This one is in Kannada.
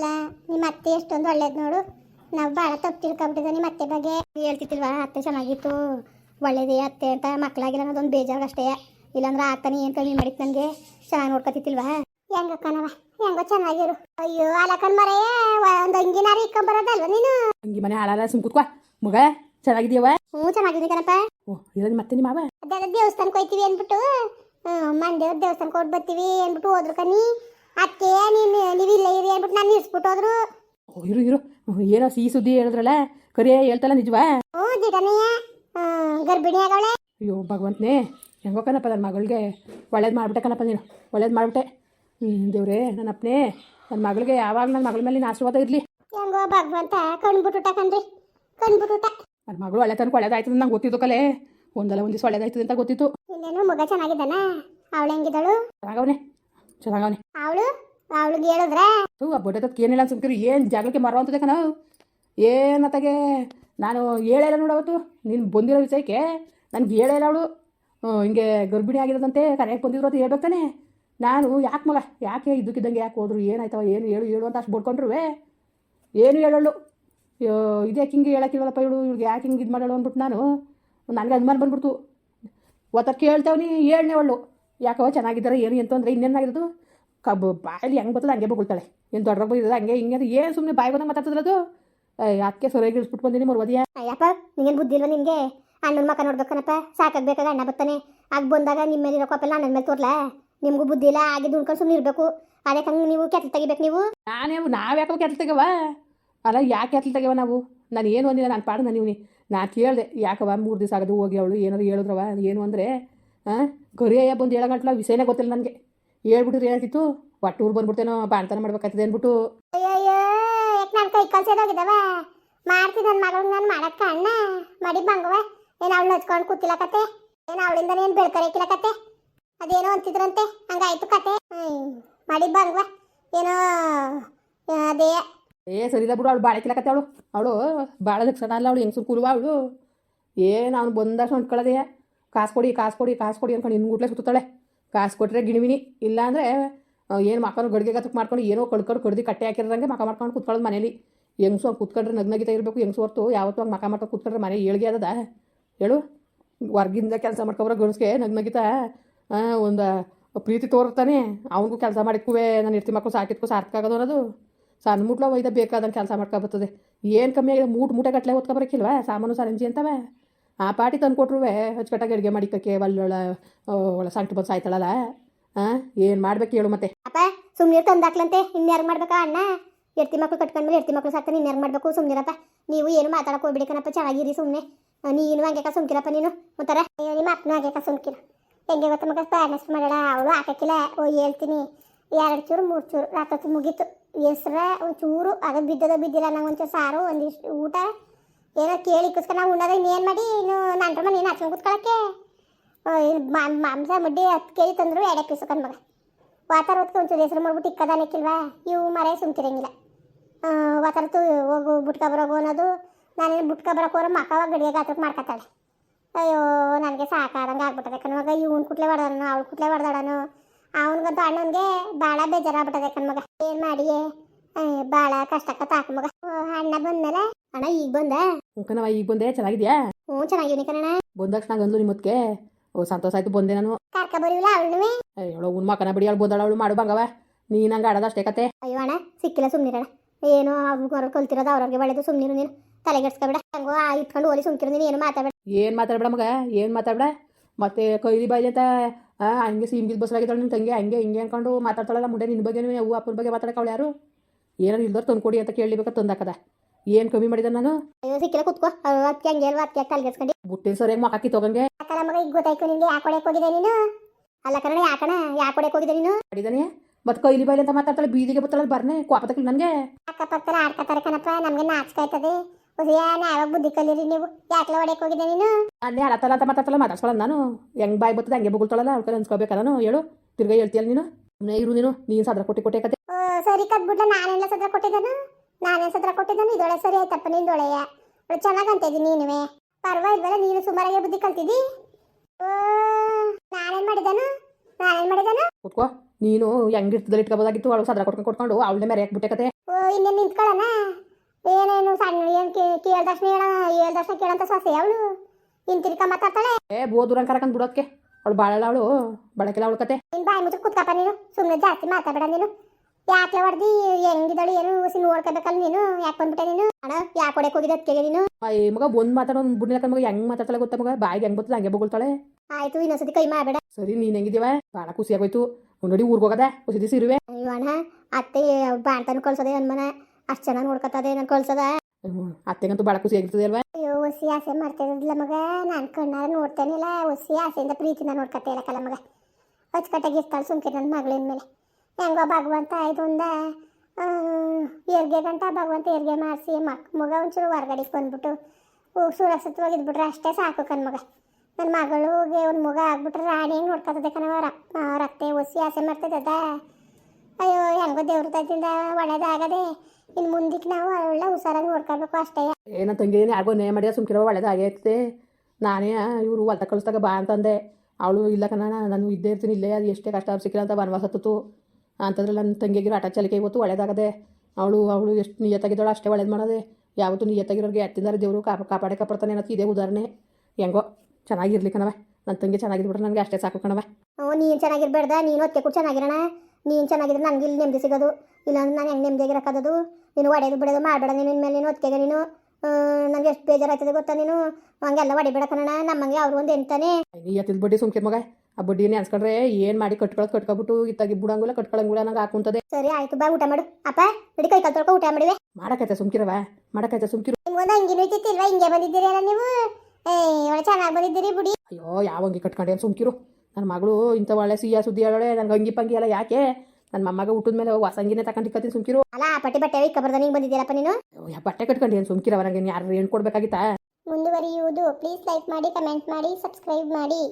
ಅಲ್ಲ ನಿಮ್ಮ ಅತ್ತೆ ಎಷ್ಟೊಂದು ಒಳ್ಳೇದು ನೋಡು. ನಾವು ಭಾಳ ತಪ್ಪು ತಿಳ್ಕೊಬಿಟ್ಟಿದ್ದೆ ನಿಮ್ಮ ಅತ್ತೆ ಬಗ್ಗೆ. ನೀ ಹೇಳ್ತಿತ್ತಿಲ್ವಾ ಅತ್ತೆ ಚೆನ್ನಾಗಿತ್ತು ಒಳ್ಳೇದೇ ಅತ್ತೆ ಅಂತ ಮಕ್ಕಳಾಗಿಲ್ಲ ಅನ್ನೋದೊಂದು ಬೇಜಾರು ಅಷ್ಟೇ. ಇಲ್ಲಾಂದ್ರೆ ಆತನಿ ಏನು ಕಮ್ಮಿ ಮಾಡಿತ್ತು ನನಗೆ? ಚೆನ್ನಾಗಿ ನೋಡ್ಕೊತಿತ್ತಿಲ್ವಾ ಕಣವ ಹೆಂಗೋ ಚೆನ್ನಾಗಿರು. ಅಯ್ಯೋ ಅಲಕನ್ ಮರೆಯ ಒಂದು ಅಂಗಿನಾರ ಇಕ್ಕೊಂಬರೋದಲ್ವ ನೀನು? ಅಂಗಿ ಮನೆ ಹಾಳಾರ ಸುಮ್ ಕೂತ್ಕೋ. ಮಗ ಚೆನ್ನಾಗಿದ್ಯವ ಹ್ಞೂ ಚೆನ್ನಾಗಿದೆ ಕಣಪ್ಪ. ಓ ಇರೋದು ಮತ್ತೆ ನಿಮ್ಮ ಅದೇ ದೇವಸ್ಥಾನಕ್ಕೆ ಹೋಯ್ತೀವಿ ಅಂದ್ಬಿಟ್ಟು. ಮಂದಿರ ದೇವಸ್ಥಾನಕ್ಕೆ ಹೋಗಿ ಬರ್ತೀವಿ ಅಂದ್ಬಿಟ್ಟು ಹೋದ್ರು ಕನಿ ಅತ್ತೆ ನೀನು ನೀವಿಲ್ಲ ಇರಿ ಅಂದ್ಬಿಟ್ಟು ನಾನು ನಿಲ್ಸ್ಬಿಟ್ಟು ಹೋದ್ರು ಇರು ಇರು. ಏನೋ ಸಿಹಿ ಸುದ್ದಿ ಹೇಳಿದ್ರಲ್ಲ? ಕರಿಯ ಹೇಳ್ತಲ್ಲ ನಿಜವಾ? ಓ ದಿಟನೆಯ ಗರ್ಭಿಣಿ ಆಗವಳೆ. ಅಯ್ಯೋ ಭಗವಂತನೇ. ಹೆಂಗೋ ಕಣಪ್ಪ ನನ್ನ ಮಗಳಿಗೆ. ಒಳ್ಳೇದು ಮಾಡ್ಬಿಟ್ಟೆ ಕಣಪ್ಪ ನೀನು. ಒಳ್ಳೇದು ಮಾಡ್ಬಿಟ್ಟೆ. ಹ್ಞೂ ದೇವ್ರೇ ನನ್ನ ಅಪ್ಪನೇ ನನ್ನ ಮಗಳಿಗೆ ಯಾವಾಗ ನನ್ನ ಮಗಳ ಮೇಲೆ ನಿನ್ನ ಆಶೀರ್ವಾದ ಇರಲಿ. ಹೆಂಗೋ ಭಗವಂತ ಕಣ್ಬಿಟ್ಟುಟ ಕಣ್ರಿ. ಕಣ್ಬಿಟ್ಟುಟ. ನನ್ನ ಮಗಳು ಒಳ್ಳೆ ತನಕ ಒಳ್ಳೇದಾಯ್ತದ ನಂಗೆ ಗೊತ್ತಿತ್ತು ಕಲೆ. ಒಂದಲ್ಲ ಒಂದು ದಿವಸ ಒಳ್ಳೇದಾಯ್ತದೆ ಅಂತ ಗೊತ್ತಿತ್ತು. ಇನ್ನೇನು ಮಗ ಚೆನ್ನಾಗಿದ್ದಾನ? ಅವಳು ಹೆಂಗಿದ್ದಾಳು? ಚೆನ್ನಾಗವನೆ ಚೆನ್ನಾಗವನೆ ಅವಳು? ಅವಳಿಗೆ ಹೇಳಿದ್ರೆ? ಹ್ಞೂ ಆ ಬೊಡ್ಡದಕ್ಕೆ ಏನಿಲ್ಲ ಸುಮ್ಕಿರಿ ಏನು ಜಾಗಕ್ಕೆ ಮರ ಅಂತದೆ ಕಣ ಏನತ್ತಾಗೆ ನಾನು ಹೇಳಿಲ್ಲ ನೋಡವತ್ತು ನೀನು ಬಂದಿರೋ ವಿಷಯಕ್ಕೆ ನನಗೆ ಹೇಳಿಲ್ಲ ಅವಳು. ಹಿಂಗೆ ಗರ್ಭಿಣಿ ಆಗಿರೋದಂತೆ ಕರೆಯಾಗಿ ಬಂದಿದ್ರು ಅಂತ ಹೇಳ್ಬೇಕಾನೆ ನಾನು ಯಾಕೆ ಮಗ? ಯಾಕೆ ಇದಕ್ಕಿದ್ದಂಗೆ ಯಾಕೆ ಹೋದ್ರು? ಏನಾಯ್ತವ? ಏನು ಹೇಳು ಹೇಳು ಅಂತ ಅಷ್ಟು ಬಡ್ಕೊಂಡ್ರುವೆ. ಏನು ಹೇಳೋಳು? ಇದ್ಯಾಕೆ ಹಿಂಗೆ ಹೇಳಕ್ಕಿಲ್ವಲ್ಲಪ್ಪ ಇವಳು? ಇವ್ಳಿಗೆ ಯಾಕೆ ಹಿಂಗೆ ಇದು ಮಾಡೋಳು ಅಂದ್ಬಿಟ್ಟು ನಾನು. ನನಗೆ ಅನುಮಾನ ಬಂದ್ಬಿಡ್ತು. ಒತ್ತ ನೀ ಏಳನೇ ಅವಳು. ಯಾಕವ ಚೆನ್ನಾಗಿದ್ದಾರೆ ಏನು ಎಂತ ಅಂದರೆ ಇನ್ನೇನಾಗಿರೋದು ಕಬ್ಬು ಬಾಯಲ್ಲಿ ಹೆಂಗೆ ಬರ್ತದೆ ಹಂಗೆ ಬಗ್ಳ್ತಾಳೆ. ಏನು ದೊಡ್ಡ ಬಂದಿದೆ ಹಂಗೆ ಹಿಂಗೆ ಅದು ಏನು ಸುಮ್ಮನೆ ಬಾಯಿ ಬಂದ ಮಾತಾಡ್ತದದು ಅದಕ್ಕೆ ಸೊರೆಗೆ ಇಳಿಸ್ಬಿಟ್ಟು ಬಂದೀನಿ ಮರ್ವದಿಯ ಅಯ್ಯಪ್ಪ ನಿಂಗೇನು ಬುದ್ಧಿ ಇಲ್ವಾ ನಿಮಗೆ ಅಣ್ಣನ ಮಕ್ಕ ನೋಡ್ಬೇಕನಪ್ಪ ಸಾಕಾಗಬೇಕಾಗ ಅಣ್ಣ ಬರ್ತಾನೆ. ಆಗ ಬಂದಾಗ ನಿಮ್ಮ ಮೇಲೆ ಇರೋ ಕೋಪೆಲ್ಲ ಅಣ್ಣನ ಮೇಲೆ ತೋರ್ಲಾ? ನಿಮಗೂ ಬುದ್ಧಿ ಇಲ್ಲ ಆಗಿ ದುಡ್ಕೊಂಡು ಸುಮ್ಮನೆ ಇರಬೇಕು. ಅದಕ್ಕೆ ಹಂಗೆ ನೀವು ಕೆತ್ತಲು ತೆಗಿಬೇಕು ನೀವು? ನಾನೇ ನಾವು ಯಾಕೋ ಕೆತ್ತಲು ತೆಗವ? ಅಲ್ಲ ಯಾಕೆ ಕೆತ್ತಲು ತೆಗವ ನಾವು? ನಾನು ಏನು ಅಂದಿಲ್ಲ ನಾನು ಪಾಡು ನಾನು ಇವನಿ ನಾನು ಕೇಳಿದೆ ಯಾಕವ ಮೂರು ದಿವಸ ಆಗೋದು ಹೋಗಿ ಅವಳು ಏನಾದ್ರು ಹೇಳಿದ್ರವ ಏನು ಅಂದರೆ? ಹಾಂ ಗರಿಯ ಬಂದು ಗಂಟಲು ವಿಷಯನೇ ಗೊತ್ತಿಲ್ಲ ನನಗೆ. ಹೇಳ್ಬಿಟ್ರಿ ಏನಾಗ್ತಿತ್ತು ಒಟ್ಟು ಊರು ಬಂದ್ಬಿಡ್ತೇನೋ ಬಾಣ್ತನ ಮಾಡ್ಬೇಕಾಗ್ತದೆ ಅಂದ್ಬಿಟ್ಟು. ನಾನು ಕೈ ಕಾಲು ಸೇದೋಗಿದ್ದಾವ ಮಾಡ್ತೀನಿ ನನ್ನ ಮಗಳು ನಾನು ಮಾಡಕ್ಕ ಅಣ್ಣ ಮಡಿ ಬಂಗವ ಏನು ಅವಳು ಹಚ್ಕೊಂಡು ಕೂತಿಲ್ಲ ಕತೆ? ಏನು ಅವಳಿಂದ ಏನು ಬೆಳ್ಕರೇಕಿಲ್ಲ ಕತೆ? ಅದೇನೋ ಅಂತಿದ್ರಂತೆ ಹಂಗಾಯ್ತು ಕತೆ. ಮಡಿ ಬಂಗವ ಏನೋ ಅದೇ. ಏ ಸರಿಲ್ಲ ಬಿಡು ಅವಳು ಬಾಳೆ ಕತೆ ಅವಳು. ಅವಳು ಭಾಳ ಲಕ್ಷಣ ಅಲ್ಲ ಅವಳು ಹೆಂಗ್ಸು ಕುರುವ ಅವಳು? ಏನು ಅವ್ನು ಬಂದಷ್ಟು ಹೊಂಟ್ಕೊಳ್ಳೋದೆಯ ಕಾಸು ಕೊಡಿ ಕಾಸು ಕೊಡಿ ಕಾಸು ಕೊಡಿ ಅನ್ಕೊಂಡು ಇನ್ನು ಸುತ್ತಾಳೆ ಕಾಸು ಕೊಟ್ಟರೆ ಗಿಣಿವಿನಿ ಇಲ್ಲಾಂದರೆ ಏನು ಮಕ್ಕಳು ಗಡಿಗೆ ಗತಕ್ಕೆ ಮಾಡ್ಕೊಂಡು ಏನೋ ಕಡ್ಕೊಂಡು ಕಡ್ದು ಕಟ್ಟೆ ಹಾಕಿರೋದಂಗೆ ಮಕ ಮಾಡ್ಕೊಂಡು ಕುತ್ಕೊಳ್ಳೋದು ಮನೇಲಿ. ಹೆಂಗ್ಸು ಹಂಗೆ ಕುತ್ಕೊಂಡ್ರೆ ನಗ್ನಗಿತ ಇರಬೇಕು, ಹೆಂಗ್ಸು ಹೊರ್ತು ಯಾವತ್ತೂ ಹಂಗೆ ಮಕ ಮಾಡ್ಕೊಂಡು ಕುತ್ಕೊಂಡ್ರೆ ಮನೆ ಏಳ್ಗೆ ಅದ ಹೇಳು. ಹೊರ್ಗಿಂದ ಕೆಲಸ ಮಾಡ್ಕೊಬರೋ ಗಣಸ್ಗೆ ನಗ್ನಗಿತ ಒಂದು ಪ್ರೀತಿ ತೋರ್ತಾನೆ. ಅವನಿಗೂ ಕೆಲಸ ಮಾಡಿಕೂವೆ ನಾನು ಇರ್ತಿ ಮಕ್ಕಳು ಸಾಕಿದ್ಕೂ ಸಾರ್ಥಕ ಆಗೋದು ಅನ್ನೋದು. ಸಣ್ಣ ಮುಟ್ಲ ಒಯ್ದ ಬೇಕಾದಂಗೆ ಕೆಲಸ ಮಾಡ್ಕೊಬರ್ತದೆ ಏನು ಕಮ್ಮಿ ಆಗಿದೆ, ಮೂಟು ಮೂಟೆ ಗಟ್ಟಲೆ ಓದ್ಕೊಬರಕ್ಕಿಲ್ವಾ ಸಾಮಾನು ಸರಂಜಿ ಅಂತವೆ. ಆ ಪಾಟಿ ತಂದು ಕೊಟ್ರುವೆ ಅಚ್ಚುಕಟ್ಟಾಗಿ ಅಡುಗೆ ಮಾಡಿಕಕ್ಕೆ ಒಳ್ಳೊಳ್ಳ ಒಳ್ಳೆ ಸಂಕ್ಟ ಬಂದು ಸಾಯ್ತಾಳಲ್ಲ? ಹಾಂ ಏನು ಮಾಡ್ಬೇಕು ಹೇಳು ಮತ್ತೆ. ಅಪ್ಪ ಸುಮ್ಮನೆ ತಂದಾಕ್ಲಂತೆ ಇನ್ಯಾರು ಮಾಡ್ಬೇಕಾ ಅಣ್ಣ? ಎರ್ತಿ ಮಕ್ಳು ಕಟ್ಕೊಂಡ್ಮೇಲೆ ಎರ್ತಿ ಮಕ್ಳು ಸಾಕ್ತಾನೆ, ಇನ್ಯಾರು ಮಾಡಬೇಕು? ಸುಮ್ಮನಿರಪ್ಪ ನೀವು ಏನು ಮಾತಾಡಕ್ಕೆ ಹೋಗ್ಬಿಡಿ ಕಣಪ್ಪ, ಚೆನ್ನಾಗಿರಿ ಸುಮ್ಮನೆ ನೀನು ಹಂಗೆ ಸುಮ್ಕಿರಪ್ಪ ನೀನು? ಒಂಥರ. ನಿಮ್ಮ ಅಪ್ಪನೂ ಹಾಗೆ ಸುಮ್ಕಿರ ಹೆಂಗೆ ಗೊತ್ತ ಮಗ? ಪ್ಯಾನೆಸ್ ಮಾಡೋಣ ಅವಳು ಹಾಕಕ್ಕಿಲ್ಲ. ಓ, ಹೇಳ್ತೀನಿ. ಎರಡು ಚೂರು, ಮೂರು ಚೂರು. ರಾತ್ರಿ ಮುಗೀತು. ಹೆಸ್ರ ಚೂರು ಅದು ಬಿದ್ದದ ಬಿದ್ದಿಲ್ಲ ನಂಗೆ ಒಂಚೂರು ಸಾರು, ಒಂದಿಷ್ಟು ಊಟ. ಏನೋ ಕೇಳಿ ಕುಸ್ಕ ನಾವು ಉಣ್ಣೋದ ಇನ್ನೇನು ಮಾಡಿ? ಇನ್ನು ನಾನು ಮನೆ ಏನು ಹಚ್ಕೊಂಡು ಕುತ್ಕೊಳಕ್ಕೆ ಮಾಂಸ ಮುಡ್ಡಿ ಹತ್ತು ಕೆ ಜಿ ತಂದ್ರು ಎಡೆ ಪೀಸಕನ್ ಮಗ ವಾತಾರ ಹೊತ್ಕೊಂಡು ಒಂಚೂರು ಹೆಸರು ಮಾಡ್ಬಿಟ್ಟು ಇಕ್ಕದಾನಕ್ಕಿಲ್ವಾ ಇವು ಮರೆ ಸುಮ್ತಿರಂಗಿಲ್ಲ ವಾತಾರ ತು ಹೋಗು, ಬುಟ್ಕ ಬರೋಗು ಅನ್ನೋದು ನಾನೇನು ಬುಟ್ಕ ಬರೋಕೆ ಹೋರೋ ಮಕ್ಕವ ಗಡಿಗೆ ಗಾತ್ರಕ್ಕೆ ಮಾಡ್ಕೊತಾಳೆ ಅಯ್ಯೋ, ನನಗೆ ಸಾಕಾದಂಗೆ ಆಗ್ಬಿಟ್ಟದೆ ಕಣ್ಮಗ. ಇವ್ನ ಕುಟ್ಲೆ ಹೊಡೆದಾನು ಅವ್ಳು ಕುಟ್ಲೆ ಹೊಡೆದಾಡನು ಅವನಿಗಂತೂ ಅಣ್ಣನಿಗೆ ಭಾಳ ಬೇಜಾರಾಗ್ಬಿಟ್ಟದೆ ಕಣ್ಮಗ. ಏನು ಮಾಡಿ ಭಾಳ ಕಷ್ಟಕ್ಕ ತಾಕು ಮಗ. ಅಣ್ಣ ಬಂದಲ್ಲ? ಅಣ್ಣ ಈಗ ಬಂದ? ಕಣವ ಈಗ ಬಂದೆ. ಚೆನ್ನಾಗಿದ್ಯಾ? ಹ್ಞೂ ಚೆನ್ನಾಗಿವ್ನಿ ಕಣ ಬಂದಕ್ಷಣ ಗಂದ್ಲು ನಿಮ್ಮತ್ಗೆ ಓ ಸಂತೋಷ ಆಯ್ತು ಬಂದೆ ನಾನು. ಕರ್ಕ ಬರೀವಿಲ್ಲ ಅವಳುವೆ ಅಯ್ಯೋ ಉನ್ ಮಕನ ಬಿಡಿ ಅವಳು ಬಂದಾಳ ಅವಳು ಮಾಡು ಬಂಗವ ನೀನು ಹಂಗ ಆಡೋದು ಅಷ್ಟೇ ಕತೆ. ಅಯ್ಯೋ ಅಣ್ಣ ಸಿಕ್ಕಿಲ್ಲ ಸುಮ್ಮನಿರಣ ಏನು ಅವ್ರ ಕಲ್ತಿರೋದು ಅವ್ರವ್ರಿಗೆ ಬೆಳೆದು ಸುಮ್ಮನಿರು ನೀನು. ತಲೆಗೆಡ್ಸ್ಕೊಬೇಡ ಹಂಗೋ ಆ ಇಟ್ಕೊಂಡು ಓಲಿ ಸುಮ್ಕಿರು ನೀನು ಏನು ಮಾತಾಡಬೇಡ. ಏನು ಮಾತಾಡಬೇಡ ಮಗ ಏನು ಮಾತಾಡ್ಬೇಡ. ಮತ್ತೆ ಕೈಲಿ ಬಾಯಿ ಅಂತ ಹಂಗೆ ಸೀಮ್ಗಿಲ್ ಬಸ್ಲಾಗಿದ್ದಾಳೆ ನಿನ್ನ ತಂಗಿ ಹಂಗೆ ಹಿಂಗೆ ಅನ್ಕೊಂಡು ಮಾತಾಡ್ತಾಳಲ್ಲ ಮುಂದೆ ನಿನ್ನ ಬಗ್ಗೆ ಅವ್ವ ಅಪ್ಪನ ಬಗ್ಗೆ ಮಾತಾಡಕ್ಕೆ ಯಾರು? ಏನಾರು ಇಲ್ದವ್ರು ತಂದ್ಕೊಡಿ ಅಂತ ಕೇಳಲಿಬೇಕಾ? ತಂದಾಕದ ಏನು ಕಮ್ಮಿ ಮಾಡಿದೆ ನಾನು? ಅಯ್ಯೋ ಸಿಕ್ಕಿಲ್ಲ ಕುತ್ಕೋ. ಅದಕ್ಕೆ ಹಂಗೆ ಅಲ್ವಾ ಅದಕ್ಕೆ ತಲೆಗೆಡ್ಸ್ಕೊಂಡು ಬುಟ್ಟಿನ ಸರಿಯಾಗಿ ಮಕ್ಕ ಮಾಕಿ ತಗಂಗೆ ಮಗ ಈಗ ಗೊತ್ತಾಯ್ತು ನಿಂಗೆ ಯಾಕೆ ಹೊಡೆಯಕ್ಕೆ ಹೋಗಿದೆ ನೀನು? ಅಲ್ಲ ಕಣ? ಯಾಕಣ ಯಾಕೆ ಹೊಡೆಯಕ್ಕೆ ಹೋಗಿದೆ ನೀನು? ಮಾಡಿದಾನೆ? ಮತ್ತೆ ಕೈಲಿ ಬೈಲಿ ಅಂತ ಮಾತಾಡ್ತಾಳೆ ಬೀದಿಗೆ ಬತ್ತಲ ಬರ್ನೆ ಕೋಪತಕ್ಕೆ ನನಗೆ. ಅಕ್ಕಪಕ್ಕದ ಆಡ್ಕತಾರೆ ಕಣಪ್ಪ ನಮಗೆ ನಾಚಿಕಾಯ್ತದೆ ಏನ್ ಯಾವಾಗ ಬುದ್ಧಿ ಕಲೀರಿ ನೀವು? ಯಾಕಲ ಹೊಡೆಯಕ್ಕೆ ಹೋಗಿದೆ ನೀನು? ಅಲ್ಲೇ ಹಳತಲ್ಲ ಅಂತ ಮಾತಾಡ್ತಾಳೆ ಮಾತಾಡ್ಸಲ್ಲ ನಾನು. ಹೆಂಗ್ ಬಾಯ್ ಬರ್ತದೆ ಹಂಗೆ ಬುಗುಳ್ತಾಳಲ್ಲ ಅವ್ರ ಕಡೆ ಅನ್ಸ್ಕೋಬೇಕಾ ನಾನು. ಹೇಳು ತಿರ್ಗಾ ಹೇಳ್ತೀಯಲ್ಲ ನೀನು? ಇರು ನೀನು. ನೀನು ಸದ್ರ ಕೊಟ್ಟಿ ಕೊಟ್ಟೆ ಕತೆ. ಸರಿ ಕದ್ಬಿಟ್ಲ ನಾನೆಲ್ಲ ಸದ್ರ ಕೊಟ್ಟಿದ್ದನು? ನಾನೇ ಸದ್ರ ಕೊಟ್ಟಿದ್ದನು? ಇದೊಳೆ ಸರಿ ಆಯ್ತಪ್ಪ ನಿಂದೊಳೆಯ ಚೆನ್ನಾಗಿ ಅಂತ ಇದ್ದೀನಿ ನೀನುವೆ. ಪರವಾಗಿಲ್ವಲ್ಲ ನೀನು ಸುಮಾರಾಗಿ ಬುದ್ಧಿ ಕಲ್ತಿದ್ದಿ? ಓ, ನಾನೇನ್ ಮಾಡಿದನು ನಾನೇನ್ ಮಾಡಿದಾನ ಕೂತ್ಕೋ. ನೀನು ಹೆಂಗಿರ್ತದಲ್ಲಿ ಇಟ್ಕೋಬೋದಾಗಿತ್ತು? ಅವಳು ಸದ್ರ ಕೊಟ್ಕೊಂಡು ಕೊಟ್ಕೊಂಡು ಅವಳನ್ನೇ ಮೆರೆ ಹಾಕ್ಬಿಟ್ಟೆ ಕತೆ. ಓ ಇನ್ನೇನು ನಿಂತ್ಕೊಳ್ಳೋಣ ಏನೇನು ಸಣ್ಣ ಏನು ಕೇಳ್ದ ತಕ್ಷಣ ಹೇಳ ಹೇಳ್ದ ತಕ್ಷಣ ಕೇಳಂತ ಸೊಸೆ ಅವಳು? ಇಂತಿರ್ಕ ಮಾತಾಡ್ತಾಳೆ? ಏ ದೂರ ಕರಕಂದು ಬಿಡೋಕ್ಕೆ ಅವಳು ಬಾಳಲ್ಲ ಅವಳು ಬಳಕೆಲ್ಲ ಅವಳು ಕತೆ. ನಿನ್ ಬಾಯಿ ಮುಚ್ಚು ಕುತ್ಕಪ್ಪ ನೀನು ಸುಮ್ಮನೆ ಜಾಸ್ತಿ ಮಾತಾಡಬೇಡ ನೀನು. ಯಾಕೆ ಹೊಡೆದಿ ಹೆಂಗಿದಳು ಏನು ಉಸಿ ನೋಡ್ಕೋಬೇಕಲ್ಲ ನೀನು ಯಾಕೆ ಬಂದ್ಬಿಟ್ಟೆ ನೀನು? ಅಣ್ಣ ಯಾಕೆ ಹೊಡೆಕ್ ಹೋಗಿದ್ದೆ ಅದಕ್ಕೆ ನೀನು? ಈ ಮಗ ಒಂದ್ ಮಾತಾಡೋ ಬುಡ್ನಿಲಕ್ಕ ಮಗ ಹೆಂಗ್ ಮಾತಾಡ್ತಾಳೆ ಗೊತ್ತಾ ಮಗ? ಬಾಯಿಗೆ ಹೆಂಗ್ ಬರ್ತದೆ ಹಂಗೆ ಬೊಗಳ್ತಾಳೆ. ಆಯ್ತು ಇನ್ನೊಂದ್ಸತಿ ಕೈ ಮಾಡಬೇಡ. ಸರಿ ನೀನ್ ಹೆಂಗಿದೀವ ಭಾಳ ಖುಷಿ ಆಗೋಯ್ತು. ನೋಡಿ ಊರ್ಗೆ ಹೋಗದ ಖುಷಿ ದಿವಸ ಇರುವೆ ಅಯ್ಯೋ ಅಣ್ಣ ಅತ್ತೆ ಬಾಣ್ತಾನು ಕಳ್ಸೋದೆ ನನ್ನ ಮನ. ಅಷ್ಟು ಚೆನ್ನಾಗಿ ನೋಡ್ಕೊತದೆ ನಾನು ಕಳ್ಸೋದ. ಅತ್ತೆಗಂತೂ ಭಾಳ ಖುಷಿ ಆಗಿರ್ತದೆ ಅಲ್ವಾ? ಅಯ್ಯೋ ಒಸಿ ಆಸೆ ಮಾಡ್ತಿರಲಿಲ್ಲ ಮಗ. ನಾನು ಕಣ್ಣಾರ ನೋಡ್ತೇನಿಲ್ಲ ಒಸಿ ಆಸೆಯಿಂದ ಪ್ರೀತಿನ ನೋಡ್ಕತ್ತೆ ಇರಕ್ಕಲ್ಲ ಮಗ. ಅಚ್ಚುಕಟ್ಟಾಗಿ ಇರ್ತಾಳೆ ಸುಮ್ಕೆ ನನ್ನ ಮಗಳಿನ ಮೇಲೆ. ಹೆಂಗೋ ಭಗವಂತ ಒಂದ ಏರ್ಗೆ ಗಂಟ ಭಗವಂತ ಏರ್ಗೆ ಮಾಡಿಸಿ ಮಕ್, ಮಗ ಒಂಚೂರು ಹೊರಗಡೆಗೆ ಬಂದ್ಬಿಟ್ಟು ಸುರಕ್ಷಿತವಾಗಿ ಇದ್ಬಿಟ್ರೆ ಅಷ್ಟೇ ಸಾಕು ಕಣ್ ಮಗ. ನನ್ನ ಮಗಳಿಗೆ ಒಂದು ಮಗ ಆಗ್ಬಿಟ್ರೆ ರಾಣಿ ಹೆಂಗೆ ನೋಡ್ಕೊತದೆ ಕಣವ ಅವ್ರ ರಕ್ತೆ ಒಸಿ ಆಸೆ ಮಾಡ್ತದ ಅಯ್ಯೋ, ಹೆಂಗೋ ದೇವ್ರ ತದಿಂದ ಒಳ್ಳೇದಾಗದೆ ಇನ್ನು ಮುಂದಕ್ಕೆ ನಾವು ಒಳ್ಳೆ ಹುಷಾರಾಗಿ ನೋಡ್ಕೋಬೇಕು ಅಷ್ಟೇ. ಏನ ತಂಗಿ ಯಾಕೋ ನೇ ಮಾಡಿದ ಸುಮ್ಕಿರೋ ಒಳ್ಳೇದಾಗೈತೆ ನಾನೇ ಇವರು ಹೊಲ್ತ ಕಳಿಸ್ದಾಗ ಬಾ ಅಂತಂದೆ. ಅವಳು ಇಲ್ಲ ಕಣ ನಾನು ಇದ್ದೇ ಇರ್ತೀನಿ ಇಲ್ಲೇ ಅದು ಎಷ್ಟೇ ಕಷ್ಟ ಸಿಕ್ಕಿಲ್ಲ ಅಂತ ವನವಾಸ ಹತ್ತಿತು ಅಂತಂದ್ರೆ ನನ್ನ ತಂಗಿಗಿರೋ ಆಟ ಚಲಿಕೆ ಇವತ್ತು ಒಳ್ಳೇದಾಗದೆ. ಅವಳು ಅವಳು ಎಷ್ಟು ನಿಯತ್ತಾಗಿದ್ದಾಳು ಅಷ್ಟೇ ಒಳ್ಳೇದು ಮಾಡೋದೆ. ಯಾವತ್ತೂ ನಿಯತ್ತಾಗಿರೋರಿಗೆ ಎತ್ತಿದ್ದಾರೆ ದೇವರು ಕಾಪ ಕಾಪಾಡಿ ಕಾಪಾಡ್ತಾನೆ ಅನ್ನೋದು ಇದೇ ಉದಾಹರಣೆ. ಹೆಂಗೋ ಚೆನ್ನಾಗಿರ್ಲಿ ಕಣವ ನನ್ನ ತಂಗಿ ಚೆನ್ನಾಗಿರ್ಬಿಟ್ರೆ ನನಗೆ ಅಷ್ಟೇ ಸಾಕು ಕಣವ ಓ ನೀನು ಚೆನ್ನಾಗಿರ್ಬೇಡ್ದ ನೀನು ಅತ್ತೆ ಕೂಡ ಚೆನ್ನಾಗಿರೋಣ ನೀನು ಚೆನ್ನಾಗಿದ್ರೆ ನನಗೆ ಇಲ್ಲಿ ನೆಮ್ಮದಿ ಸಿಗೋದು. ಇಲ್ಲಾಂದ್ರೆ ನಾನು ಹೆಂಗೆ ನೆಮ್ಮದಿಯಾಗಿರೋಕ್ಕದು ನೀನು ಒಡೆಯೋದು ಬಿಡೋದು ಮಾಡಬೇಡ ನೀನು ಇನ್ಮೇಲೆ ನೀನು ಒತ್ತಿಗೆ ನೀನು ನಂಗೆ ಎಷ್ಟು ಬೇಜಾರಾಯ್ತದೆ ಗೊತ್ತಾ ನೀನು? ಹಂಗೆಲ್ಲ ಹೊಡಿಬೇಡ ಕಣ ನಮ್ಮಂಗೆ ಅವ್ರು ಒಂದು ಎಂತಾನೆ? ಎತ್ತಿದ ಬಡ್ಡಿ ಸುಮ್ಕೆ ಮಗ ಆ ಬಡ್ಡಿ ಅನ್ಸ್ಕೊಂಡ್ರೆ ಏನು ಮಾಡಿ ಕಟ್ಕೊಳ್ಳೋದು ಕಟ್ಕೊಬಿಟ್ಟು ಇತ್ತಾಗಿ ಬಿಡಂಗಿಲ್ಲ ಕಟ್ಕೊಳಂಗಿಲ್ಲ ನಂಗೆ ಹಾಕುಂತದೆ. ಸರಿ ಆಯ್ತು ಬಾ ಊಟ ಮಾಡು. ಅಪ್ಪ ನಡಿ ಕೈ ಕಾಲು ತೊಳ್ಕೊ ಊಟ ಮಾಡಿವೆ. ಮಾಡಕೈತೆ ಸುಮ್ಕಿರವ ಮಾಡಕೈತೆ ಸುಮ್ಕಿರು. ನಿಮ್ಗೊಂದು ಅಂಗಿನೂ ಇತ್ತಿಲ್ವಾ ಹಿಂಗೆ ಬಂದಿದ್ದೀರಲ್ಲ ನೀವು? ಏ ಒಳ್ಳೆ ಚೆನ್ನಾಗಿ ಬಂದಿದ್ದೀರಿ ಬಿಡಿ. ಅಯ್ಯೋ ಯಾವ ಅಂಗಿ ಕಟ್ಕೊಂಡೆ ಸುಮ್ಕಿರು. ನನ್ನ ಮಗಳು ಇಂಥ ಒಳ್ಳೆ ಸಿಹಿಯ ಸುದ್ದಿ ಹೇಳೋಳೆ ನನಗೆ ಅಂಗಿ ಪಂಗಿ ಎಲ್ಲ ಯಾಕೆ? ನನ್ನ ಮಮ್ಮಗ ಊಟದ ಮೇಲೆ ವಾಸಂಗಿನೇ ತಕೊಂಡು ಕತ್ತೀನಿ ಸುಮ್ಕಿರು. ಅಲ್ಲ ಪಟ್ಟಿ ಬಟ್ಟೆ ಈ ಬರ್ದ ಹಿಂಗೆ ಬಂದಿದ್ದೀರಪ್ಪ ನೀನು? ಯಾ ಬಟ್ಟೆ ಕಟ್ಕೊಂಡು ಏನು ಸುಮ್ಕಿರ ಅವರಂಗೆ ಯಾರು ಏನು ಕೊಡ್ಬೇಕಾಗಿತ್ತಾ ಮುಂದುವರಿಯುವುದು. ಪ್ಲೀಸ್ ಲೈಕ್ ಮಾಡಿ ಕಮೆಂಟ್ ಮಾಡಿ ಸಬ್ಸ್ಕ್ರೈಬ್ ಮಾಡಿ.